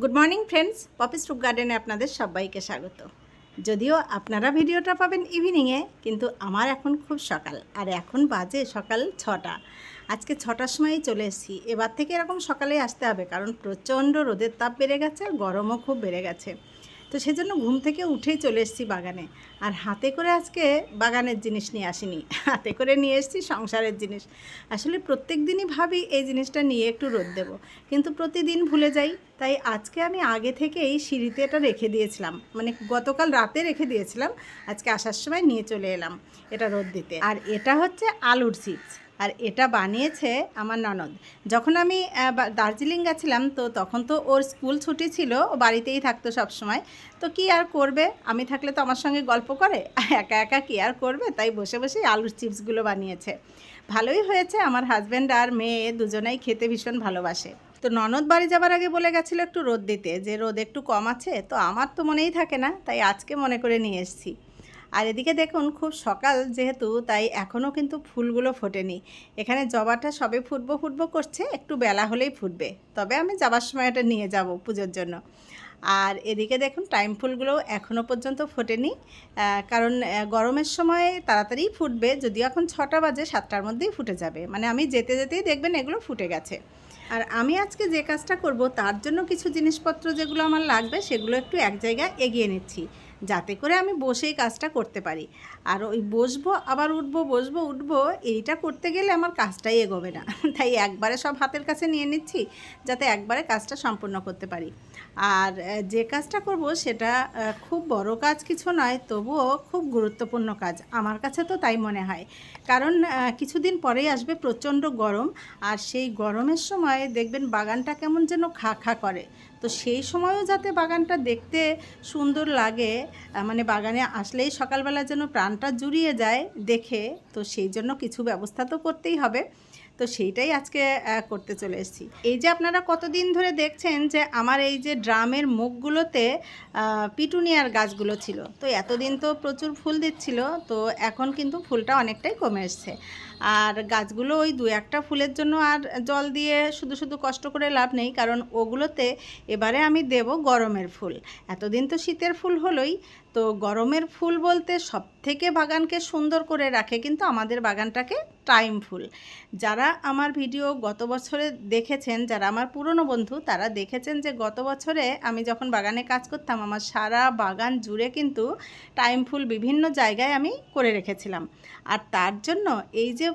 Good morning friends Poppy's রুপ গার্ডেনে আপনাদের সবাইকে স্বাগত। যদিও আপনারা ভিডিওটা পাবেন ইভিনিংয়ে কিন্তু আমার এখন খুব সকাল। আর এখন বাজে সকাল ছটা। আজকে ছটার সময়ই চলে এসেছি। এবার থেকে এরকম সকালেই আসতে হবে, কারণ প্রচণ্ড রোদের তাপ বেড়ে গেছে আর গরমও খুব বেড়ে গেছে। তো সেজন্য ঘুম থেকে উঠেই চলে এসেছি বাগানে। আর হাতে করে আজকে বাগানের জিনিস নিয়ে আসিনি। হাতে করে নিয়ে এসেছি সংসারের জিনিস। আসলে প্রত্যেক দিনই ভাবি এই জিনিসটা নিয়ে একটু রোদ দেব। কিন্তু প্রতিদিন ভুলে যাই। তাই আজকে আমি আগে থেকেই সিঁড়িতে এটা রেখে দিয়েছিলাম। মানে গতকাল রাতে রেখে দিয়েছিলাম। আজকে আসার সময় নিয়ে চলে এলাম এটা রোদ দিতে। আর এটা হচ্ছে আলুর চিপস। আর এটা বানিয়েছে আমার ননদ। যখন আমি দার্জিলিং গেছিলাম, তো তখন তো ওর স্কুল ছুটি ছিল, ও বাড়িতেই থাকতো সব সময় তো কি আর করবে? আমি থাকলে তো আমার সঙ্গে গল্প করে। একা একা কি আর করবে? তাই বসে বসেই আলুর চিপসগুলো বানিয়েছে। ভালোই হয়েছে, আমার হাজব্যান্ড আর মেয়ে দুজনেই খেতে ভীষণ ভালোবাসে। তো ননদ বাড়ি যাবার আগে বলে গেছিল একটু রোদ দিতে, যে রোদ একটু কম আছে, তো আমার তো মনেই থাকে না, তাই আজকে মনে করে নিয়ে এসেছি। আর এদিকে দেখুন, খুব সকাল যেহেতু, তাই এখনও কিন্তু ফুলগুলো ফোটেনি। এখানে জবাটা সবে ফুটবো ফুটবো করছে, একটু বেলা হলেই ফুটবে। তবে আমি যাবার সময় এটা নিয়ে যাব পুজোর জন্য। আর এদিকে দেখুন, টাইম ফুলগুলো এখনও পর্যন্ত ফোটেনি। কারণ গরমের সময় তাড়াতাড়ি ফুটবে, যদিও এখন ছটা বাজে, সাতটার মধ্যেই ফুটে যাবে। মানে আমি যেতে যেতেই দেখবেন এগুলো ফুটে গেছে। আর আমি আজকে যে কাজটা করব, তার জন্য কিছু জিনিসপত্র যেগুলো আমার লাগবে, সেগুলো একটু এক জায়গায় এগিয়ে নিচ্ছি। যাতে করে আমি বসেই কাজটা করতে পারি। আর ওই বসবো, আবার উঠবো, বসবো, উঠবো, এইটা করতে গেলে আমার কাজটাই এগোবে না। তাই একবারে সব হাতের কাছে নিয়ে নিচ্ছি, যাতে একবারে কাজটা সম্পূর্ণ করতে পারি। আর যে কাজটা করব সেটা খুব বড় কাজ কিছু নয়, তবুও খুব গুরুত্বপূর্ণ কাজ। আমার কাছে তো তাই মনে হয়। কারণ কিছুদিন পরেই আসবে প্রচণ্ড গরম, আর সেই গরমের সময় দেখবেন বাগানটা কেমন যেন খা খা করে। তো সেই সময়ও যাতে বাগানটা দেখতে সুন্দর লাগে মানে বাগানে আসলেই সকালবেলা যেন প্রাণটা জুড়িয়ে যায় দেখে, তো সেই জন্য কিছু ব্যবস্থা তো করতেই হবে। তো সেইটাই আজকে করতে চলে এসেছি। এই যে আপনারা কতদিন ধরে দেখছেন যে আমার এই যে ড্রামের মুখগুলোতে পিটুনিয়ার গাছগুলো ছিল। তো এতদিন তো প্রচুর ফুল দিচ্ছিল, তো এখন কিন্তু ফুলটা অনেকটাই কমে এসছে। আর গাছগুলো ওই দু একটা ফুলের জন্য আর জল দিয়ে শুধু শুধু কষ্ট করে লাভ নেই, কারণ ওগুলোতে এবারে আমি দেব গরমের ফুল। এতদিন তো শীতের ফুল হলোই তো গরমের ফুল বলতে সব থেকে বাগানকে সুন্দর করে রাখে কিন্তু আমাদের বাগানটাকে টাইম ফুল। যারা আমার ভিডিও গত বছরে দেখেছেন, যারা আমার পুরনো বন্ধু, তারা দেখেছেন যে গত বছরে আমি যখন বাগানে কাজ করতাম, আমার সারা বাগান জুড়ে কিন্তু টাইম ফুল বিভিন্ন জায়গায় আমি করে রেখেছিলাম। আর তার জন্য এই যে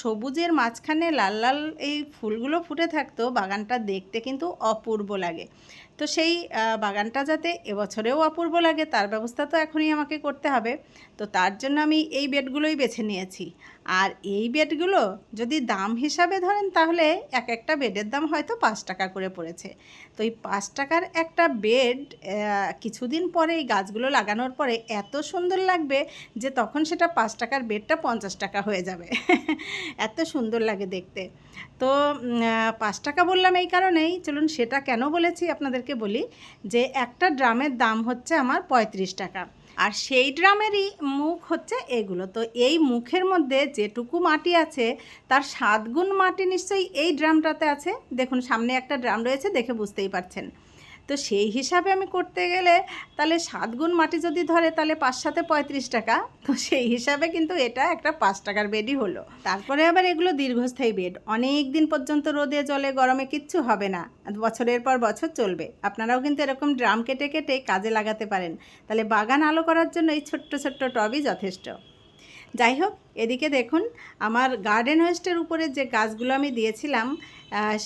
সবুজের মাঝখানে লাল লাল এই ফুলগুলো ফুটে থাকতো, বাগানটা দেখতে কিন্তু অপূর্ব লাগে। তো সেই বাগানটা যাতে এবছরেও অপূর্ব লাগে তার ব্যবস্থা তো এখনই আমাকে করতে হবে। তো তার জন্য আমি এই বেডগুলোই বেছে নিয়েছি। আর এই বেডগুলো যদি দাম হিসাবে ধরেন তাহলে এক একটা বেডের দাম হয়তো পাঁচ টাকা করে পড়েছে। তো এই পাঁচ টাকার একটা বেড কিছুদিন পরে এই গাছগুলো লাগানোর পরে এত সুন্দর লাগবে যে তখন সেটা পাঁচ টাকার বেডটা পঞ্চাশ টাকা হয়ে যাবে। এত সুন্দর লাগে দেখতে। তো পাঁচ টাকা বললাম এই কারণেই। চলুন সেটা কেন বলেছি আপনাদেরকে বলি যে একটা ড্রামের দাম হচ্ছে আমার পঁয়ত্রিশ টাকা। আর সেই ড্রামেরই মুখ হচ্ছে এগুলো। তো এই মুখের মধ্যে যেটুকু মাটি আছে, তার সাতগুণ মাটি নিশ্চয়ই এই ড্রামটাতে আছে। দেখুন, সামনে একটা ড্রাম রয়েছে, দেখে বুঝতেই পারছেন। তো সেই হিসাবে আমি করতে গেলে তাহলে সাত গুণ মাটি যদি ধরে তাহলে পাঁচ সাথে পঁয়ত্রিশ টাকা। তো সেই হিসাবে কিন্তু এটা একটা পাঁচ টাকার বেডই হলো। তারপরে আবার এগুলো দীর্ঘস্থায়ী বেড অনেক দিন পর্যন্ত রোদে, জলে, গরমে কিচ্ছু হবে না। বছরের পর বছর চলবে। আপনারাও কিন্তু এরকম ড্রাম কেটে কেটে কাজে লাগাতে পারেন। তাহলে বাগান আলো করার জন্য এই ছোট্ট ছোট্ট টবই যথেষ্ট। যাই হোক, এদিকে দেখুন, আমার গার্ডেন ওয়েস্টের উপরে যে গাছগুলো আমি দিয়েছিলাম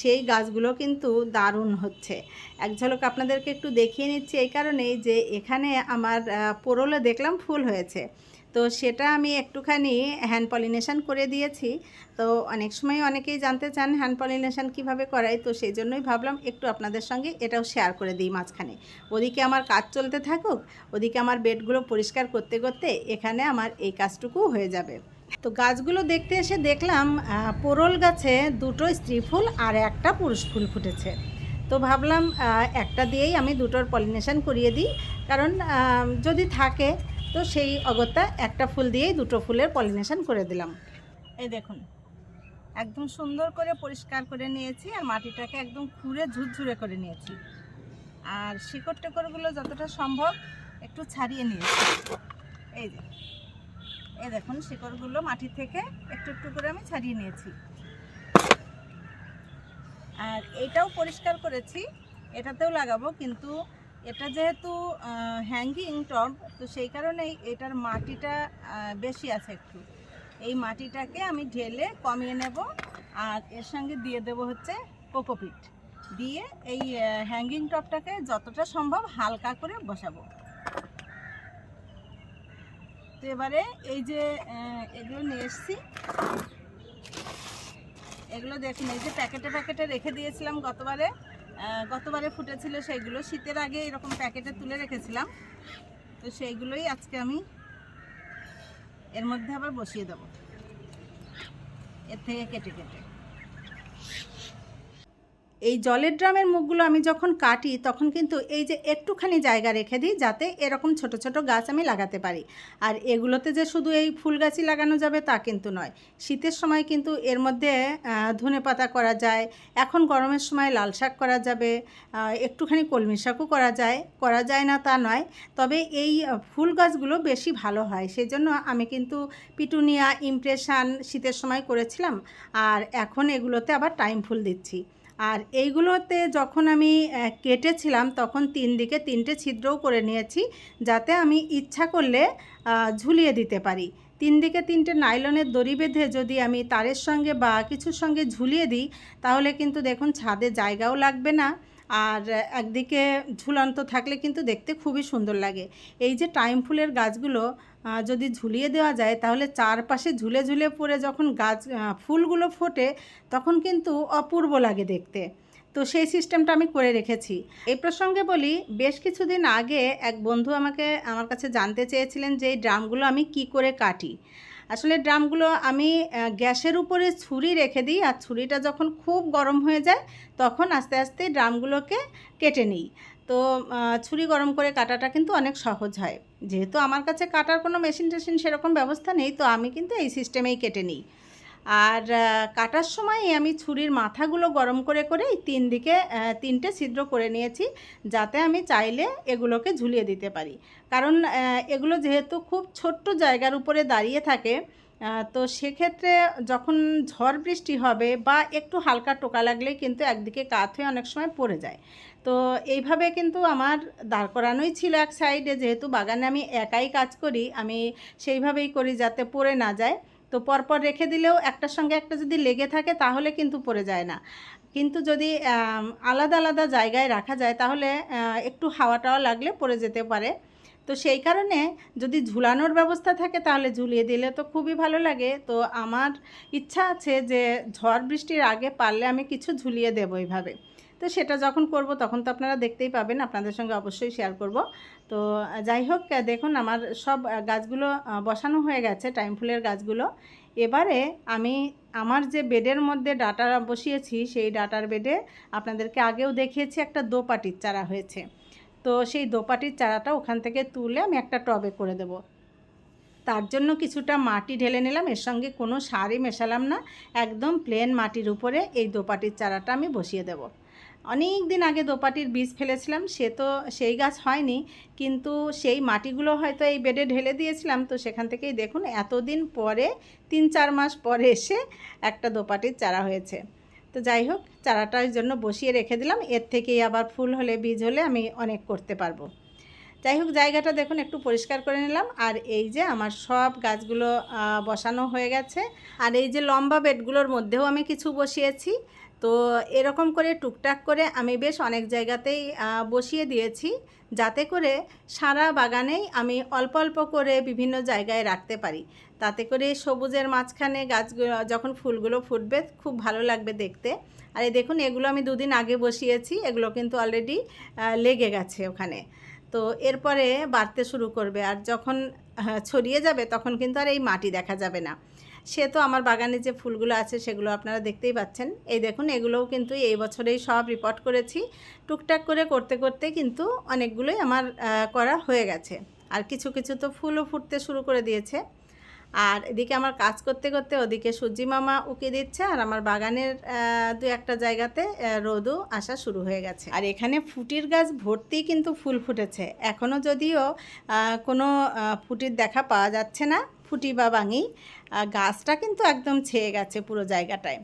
সেই গাছগুলো কিন্তু দারুণ হচ্ছে। এক ঝলক আপনাদেরকে একটু দেখিয়ে নিচ্ছি এই কারণেই যে এখানে আমার পোরলে দেখলাম ফুল হয়েছে। তো সেটা আমি একটুখানি হ্যান্ড পলিনেশান করে দিয়েছি। তো অনেক সময় অনেকেই জানতে চান হ্যান্ড পলিনেশান কীভাবে করাই, তো সেই জন্যই ভাবলাম একটু আপনাদের সঙ্গে এটাও শেয়ার করে দিই মাঝখানে। ওদিকে আমার কাজ চলতে থাকুক, ওদিকে আমার বেডগুলো পরিষ্কার করতে করতে এখানে আমার এই কাজটুকু হয়ে যাবে। তো গাছগুলো দেখতে এসে দেখলাম পোরল গাছে দুটো স্ত্রী ফুল আর একটা পুরুষ ফুল ফুটেছে। তো ভাবলাম একটা দিয়েই আমি দুটোর পলিনেশান করিয়ে দিই। কারণ যদি থাকে তো সেই অগত্যা একটা ফুল দিয়েই দুটো ফুলের পলিনেশন করে দিলাম। এই দেখুন, একদম সুন্দর করে পরিষ্কার করে নিয়েছি আর মাটিটাকে একদম খুঁড়ে ঝুরঝুরে করে নিয়েছি। আর শিকড় টেকড়গুলো যতটা সম্ভব একটু ছাড়িয়ে নিয়েছি। এই যে, এই দেখুন শিকড়গুলো মাটি থেকে একটু একটু করে আমি ছাড়িয়ে নিয়েছি। আর এটাও পরিষ্কার করেছি, এটাতেও লাগাবো, কিন্তু এটা যেহেতু হ্যাঙ্গিং টব তো সেই কারণেই এটার মাটিটা বেশি আছে একটু। এই মাটিটাকে আমি ঢেলে কমিয়ে নেব, আর এর সঙ্গে দিয়ে দেব হচ্ছে কোকোপিট দিয়ে এই হ্যাঙ্গিং টপটাকে যতটা সম্ভব হালকা করে বসাবো। তো এবারে এই যে এগুলো নিয়ে এসছি। এগুলো দেখুন, এই যে প্যাকেটে প্যাকেটে রেখে দিয়েছিলাম গতবারে। গতবারে ফুটেছিল সেইগুলো। শীতের আগে এরকম প্যাকেটে তুলে রেখেছিলাম। তো সেইগুলোই আজকে আমি এর মধ্যে আবার বসিয়ে দেব। এর থেকে কেটে কেটে। এই জলের ড্রামের মুখগুলো আমি যখন কাটি, তখন কিন্তু এই যে একটুখানি জায়গা রেখে দিই যাতে এরকম ছোট ছোট গাছ আমি লাগাতে পারি। আর এগুলোতে যে শুধু এই ফুল গাছই লাগানো যাবে তা কিন্তু নয়। শীতের সময় কিন্তু এর মধ্যে ধনে পাতা করা যায়, এখন গরমের সময় লাল শাক করা যাবে একটুখানি কলমি শাকও করা যায় করা যায় না তা নয়। তবে এই ফুল গাছগুলো বেশি ভালো হয়। সেই জন্য আমি কিন্তু পিটুনিয়া, ইমপ্রেশান শীতের সময় করেছিলাম। আর এখন এগুলোতে আবার টাইম ফুল দিচ্ছি। আর এইগুলোতে যখন আমি কেটেছিলাম, তখন তিন দিকে তিনটে ছিদ্রও করে নিয়েছি, যাতে আমি ইচ্ছা করলে ঝুলিয়ে দিতে পারি। তিন দিকে তিনটে নাইলনের দড়ি বেঁধে যদি আমি তারের সঙ্গে বা কিছুর সঙ্গে ঝুলিয়ে দিই, তাহলে কিন্তু দেখুন ছাদে জায়গাও লাগবে না। আর একদিকে ঝুলন্ত থাকলে কিন্তু দেখতে খুবই সুন্দর লাগে। এই যে টাইম ফুলের গাছগুলো যদি ঝুলিয়ে দেওয়া যায়, তাহলে চারপাশে ঝুলে ঝুলে পড়ে যখন গাছ ফুলগুলো ফোটে, তখন কিন্তু অপূর্ব লাগে দেখতে। তো সেই সিস্টেমটা আমি করে রেখেছি। এই প্রসঙ্গে বলি, বেশ কিছুদিন আগে এক বন্ধু আমাকে, আমার কাছে জানতে চেয়েছিলেন যে এই ড্রামগুলো আমি কি করে কাটি। আসলে ড্রামগুলো আমি গ্যাসের উপরে ছুরি রেখে দিই আর ছুরিটা যখন খুব গরম হয়ে যায় তখন আস্তে আস্তে ড্রামগুলোকে কেটে নিই। তো ছুরি গরম করে কাটাটা কিন্তু অনেক সহজ হয়। যেহেতু আমার কাছে কাটার কোনো মেশিন টেশিন সেরকম ব্যবস্থা নেই তো আমি কিন্তু এই সিস্টেমেই কেটে নিই। আর কাটার সময় আমি ছুরির মাথাগুলো গরম করে করে তিন দিকে তিনটে ছিদ্র করে নিয়েছি যাতে আমি চাইলে এগুলোকে ঝুলিয়ে দিতে পারি। কারণ এগুলো যেহেতু খুব ছোট্ট জায়গার উপরে দাঁড়িয়ে থাকে তো সেক্ষেত্রে যখন ঝড় বৃষ্টি হবে বা একটু হালকা টোকা লাগলে কিন্তু একদিকে কাত হয়ে অনেক সময় পড়ে যায়। তো এইভাবে কিন্তু আমার দাঁড় করানোই ছিল এক সাইডে, যেহেতু বাগানে আমি একাই কাজ করি, আমি সেইভাবেই করি যাতে পড়ে না যায়। তো পরপর রেখে দিলেও একটার সঙ্গে একটা যদি লেগে থাকে তাহলে কিন্তু পড়ে যায় না। কিন্তু যদি আলাদা আলাদা জায়গায় রাখা যায় তাহলে একটু হাওয়া টাওয়া লাগলে পড়ে যেতে পারে। তো সেই কারণে যদি ঝুলানোর ব্যবস্থা থাকে তাহলে ঝুলিয়ে দিলে তো খুবই ভালো লাগে। তো আমার ইচ্ছা আছে যে ঝড় বৃষ্টির আগে পারলে আমি কিছু ঝুলিয়ে দেবো এইভাবে। তো সেটা যখন করব তখন তো আপনারা দেখতেই পাবেন, আপনাদের সঙ্গে অবশ্যই শেয়ার করব। তো যাই হোক দেখুন আমার সব গাছগুলো বসানো হয়ে গেছে, টাইম ফুলের গাছগুলো। এবারে আমি আমার যে বেডের মধ্যে ডাটা বসিয়েছি, সেই ডাটার বেডে আপনাদেরকে আগেও দেখিয়েছি একটা দোপাটির চারা হয়েছে। তো, সেই দোপাটির চারাটা ওখান থেকে তুলে আমি একটা টবে করে দেব। তার জন্য কিছুটা মাটি ঢেলে নিলাম, এর সঙ্গে কোনো সারই মেশালাম না, একদম প্লেন মাটির উপরে এই দোপাটির চারাটা আমি বসিয়ে দেব। অনেক দিন আগে দোপাটির বীজ ফেলেছিলাম, সে তো সেই গাছ হয়নি, কিন্তু সেই মাটিগুলো হয়তো এই বেডে ঢেলে দিয়েছিলাম, তো সেখান থেকেই দেখুন এতদিন পরে, তিন চার মাস পরে এসে একটা দোপাটির চারা হয়েছে। তো যাই হোক, চারাটার জন্য বসিয়ে রেখে দিলাম, এর থেকেই আবার ফুল হলে, বীজ হলে আমি অনেক করতে পারব। যাই হোক, জায়গাটা দেখুন, একটু পরিষ্কার করে নিলাম। আর এই যে আমার সব গাছগুলো বসানো হয়ে গেছে। আর এই যে লম্বা বেডগুলোর মধ্যেও আমি কিছু বসিয়েছি। তো এরকম করে টুকটাক করে আমি বেশ অনেক জায়গাতেই বসিয়ে দিয়েছি। যাতে করে সারা বাগানেই আমি অল্প অল্প করে বিভিন্ন জায়গায় রাখতে পারি। তাতে করে সবুজের মাঝখানে গাছগুলো, যখন ফুলগুলো ফুটবে, খুব ভালো লাগবে দেখতে। আর এই দেখুন, এগুলো আমি দুদিন আগে বসিয়েছি। এগুলো কিন্তু অলরেডি লেগে গেছে ওখানে। তো এরপরে বাড়তে শুরু করবে। আর যখন ছড়িয়ে যাবে তখন কিন্তু আর এই মাটি দেখা যাবে না। সে তো আমার বাগানে যে ফুলগুলো আছে সেগুলো আপনারা দেখতেই পাচ্ছেন। এই দেখুন, এগুলোও কিন্তু এই বছরেই সব রিপোর্ট করেছি। টুকটাক করে করতে করতে কিন্তু অনেকগুলোই আমার করা হয়ে গেছে। আর কিছু কিছু তো ফুলও ফুটতে শুরু করে দিয়েছে। আর এদিকে আমার কাজ করতে করতে ওদিকে সূর্যি মামা উকি দিচ্ছে আর আমার বাগানের দু একটা জায়গাতে রোদও আসা শুরু হয়ে গেছে। আর এখানে ফুটির গাছ ভর্তি কিন্তু ফুল ফুটেছে। এখনও যদিও কোনো ফুটির দেখা পাওয়া যাচ্ছে না, ফুটি বা বাঙি গাছটা কিন্তু একদম ছেয়ে গেছে পুরো জায়গাটায়।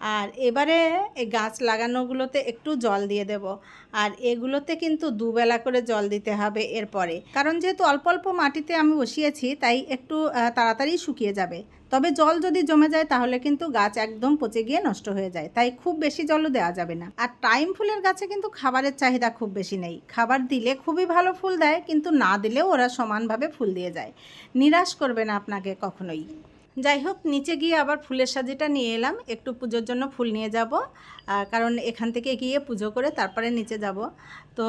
আর এবারে এই গাছ লাগানোগুলোতে একটু জল দিয়ে দেব। আর এগুলোতে কিন্তু দুবেলা করে জল দিতে হবে এরপরে। কারণ যেহেতু অল্প অল্প মাটিতে আমি বসিয়েছি, তাই একটু তাড়াতাড়ি শুকিয়ে যাবে। তবে জল যদি জমে যায়, তাহলে কিন্তু গাছ একদম পচে গিয়ে নষ্ট হয়ে যায়। তাই খুব বেশি জলও দেওয়া যাবে না। আর টাইম ফুলের গাছে কিন্তু খাবারের চাহিদা খুব বেশি নেই। খাবার দিলে খুবই ভালো ফুল দেয়, কিন্তু না দিলেও ওরা সমানভাবে ফুল দিয়ে যায়। নিরাশ করবে না আপনাকে কখনোই। যাই হোক নিচে গিয়ে আবার ফুলের সাজিটা নিয়ে এলাম। একটু পুজোর জন্য ফুল নিয়ে যাব কারণ এখান থেকে গিয়ে পুজো করে তারপরে নিচে যাব। তো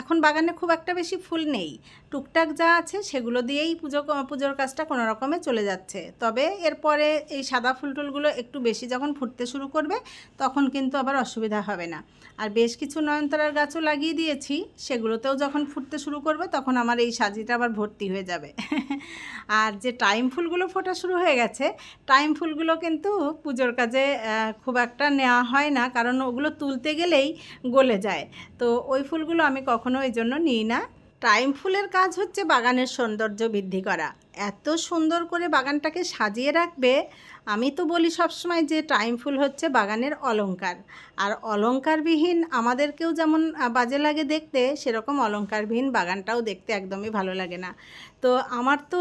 এখন বাগানে খুব একটা বেশি ফুল নেই। টুকটাক যা আছে সেগুলো দিয়েই পুজো পুজোর কাজটা কোনো রকমে চলে যাচ্ছে। তবে এরপরে এই সাদা ফুল টুলগুলো একটু বেশি যখন ফুটতে শুরু করবে, তখন কিন্তু আবার অসুবিধা হবে না। আর বেশ কিছু নয়নতারার গাছও লাগিয়ে দিয়েছি, সেগুলোতেও যখন ফুটতে শুরু করবে, তখন আমার এই সাজিটা আবার ভর্তি হয়ে যাবে। আর যে টাইম ফুলগুলো ফোটা শুরু হয়ে গেছে, টাইম ফুলগুলো কিন্তু পুজোর কাজে খুব একটা নেওয়া হয় না, কারণ ওগুলো তুলতে গেলেই গলে যায়। তো ওই ফুলগুলো আমি কখনো এই জন্য নিই না। টাইম ফুলের কাজ হচ্ছে বাগানের সৌন্দর্য বৃদ্ধি করা। এত সুন্দর করে বাগানটাকে সাজিয়ে রাখবে আমি তো বলি সবসময় যে টাইম ফুল হচ্ছে বাগানের অলংকার। আর অলঙ্কারবিহীন আমাদেরকেও যেমন বাজে লাগে দেখতে, সেরকম অলংকারবিহীন বাগানটাও দেখতে একদমই ভালো লাগে না। তো আমার তো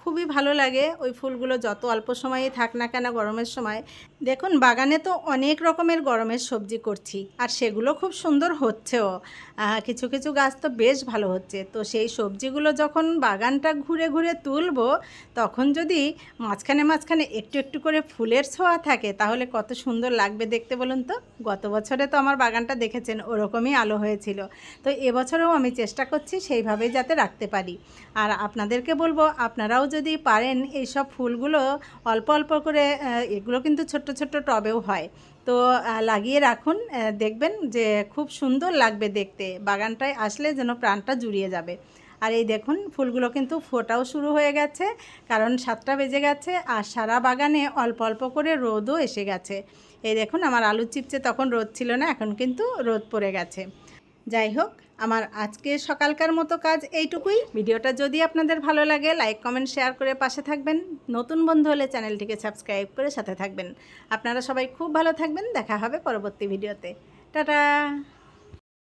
খুবই ভালো লাগে ওই ফুলগুলো যত অল্প সময়ই থাক না কেন গরমের সময়। দেখুন, বাগানে তো অনেক রকমের গরমের সবজি করছি, আর সেগুলো খুব সুন্দর হচ্ছেও। কিছু কিছু গাছ তো বেশ ভালো হচ্ছে। তো সেই সবজিগুলো যখন বাগানটা ঘুরে ঘুরে তুলবো, তখন যদি মাঝখানে মাঝখানে একটু একটু করে ফুলের ছোঁয়া থাকে, তাহলে কত সুন্দর লাগবে দেখতে বলুন তো? গত বছরে তো আমার বাগানটা দেখেছেন, ওরকমই আলো হয়েছিল। তো এবছরেও আমি চেষ্টা করছি সেইভাবেই যাতে রাখতে পারি। আর আপনাদেরকে বলব, আপনারাও যদি পারেন এইসব ফুলগুলো, অল্প অল্প করে এগুলো কিন্তু ছোট্ট ছোট্ট টবেও হয়। তো লাগিয়ে রাখুন দেখবেন যে খুব সুন্দর লাগবে দেখতে। বাগানটায় আসলে যেন প্রাণটা জুড়িয়ে যাবে। আর এই দেখুন, ফুলগুলো কিন্তু ফোটাও শুরু হয়ে গেছে, কারণ সাতটা বেজে গেছে আর সারা বাগানে অল্প অল্প করে রোদও এসে গেছে। এই দেখুন, আমার আলু চিপছে তখন রোদ ছিল না, এখন কিন্তু রোদ পড়ে গেছে। যাই হোক, আমার আজকে সকালকার মতো কাজ এইটুকুই। ভিডিওটা যদি আপনাদের ভালো লাগে, লাইক, কমেন্ট, শেয়ার করে পাশে থাকবেন। নতুন বন্ধু হলে চ্যানেলটিকে সাবস্ক্রাইব করে সাথে থাকবেন। আপনারা সবাই খুব ভালো থাকবেন, দেখা হবে পরবর্তী ভিডিওতে। টাটা!